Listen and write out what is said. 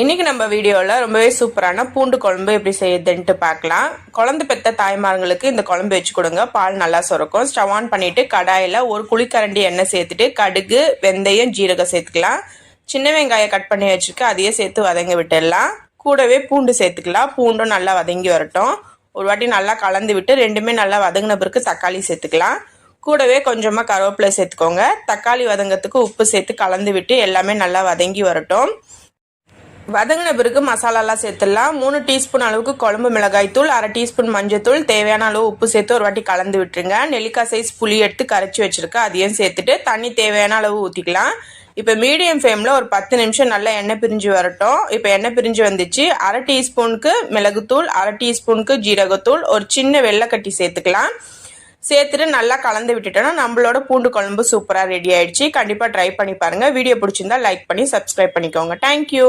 இன்றைக்கி நம்ம வீடியோவில் ரொம்பவே சூப்பரான பூண்டு குழம்பு எப்படி செய்யுதுன்ட்டு பார்க்கலாம். குழந்தை பெத்த தாய்மார்களுக்கு இந்த குழம்பு வச்சு கொடுங்க. பால் நல்லா சுரக்கும். ஸ்டவ் ஆன் பண்ணிவிட்டு கடாயில் ஒரு குளிக்கரண்டி எண்ணெய் சேர்த்துட்டு கடுகு வெந்தயம் ஜீரகம் சேர்த்துக்கலாம். சின்ன வெங்காயம் கட் பண்ணி வச்சுருக்கு அதையே சேர்த்து வதங்கி விட்டுடலாம். கூடவே பூண்டு சேர்த்துக்கலாம். பூண்டும் நல்லா வதங்கி வரட்டும். ஒரு வாட்டி நல்லா கலந்து விட்டு ரெண்டுமே நல்லா வதங்கின பிறகு தக்காளி சேர்த்துக்கலாம். கூடவே கொஞ்சமாக கருவேப்பிலை சேர்த்துக்கோங்க. தக்காளி வதங்கத்துக்கு உப்பு சேர்த்து கலந்து விட்டு எல்லாமே நல்லா வதங்கி வரட்டும். வதங்கின பிறகு மசாலாலாம் சேர்த்துடலாம். மூணு டீஸ்பூன் அளவுக்கு குழம்பு மிளகாய் தூள் அரை டீஸ்பூன் மஞ்சத்தூள் தேவையான அளவு உப்பு சேர்த்து ஒரு வாட்டி கலந்து விட்டுருங்க. நெல்லிக்காய் சைஸ் புளி எடுத்து கரைச்சி வச்சிருக்கேன் அதையும் சேர்த்துட்டு தண்ணி தேவையான அளவு ஊற்றிக்கலாம் இப்போ மீடியம் ஃப்ளேமில் ஒரு பத்து நிமிஷம் நல்லா எண்ணெய் பிரிஞ்சு வரட்டும். இப்போ எண்ணெய் பிரிஞ்சு வந்துச்சு. அரை டீஸ்பூனுக்கு மிளகுத்தூள் அரை டீஸ்பூனுக்கு ஜீரகத்தூள் ஒரு சின்ன வெள்ளைக்கட்டி சேர்த்துக்கலாம். சேர்த்துட்டு நல்லா கலந்து விட்டுட்டோம்னா நம்மளோட பூண்டு குழம்பு சூப்பராக ரெடி ஆயிடுச்சு. கண்டிப்பாக ட்ரை பண்ணி பாருங்கள் வீடியோ பிடிச்சிருந்தா லைக் பண்ணி சப்ஸ்கிரைப் பண்ணிக்கோங்க. தேங்க்யூ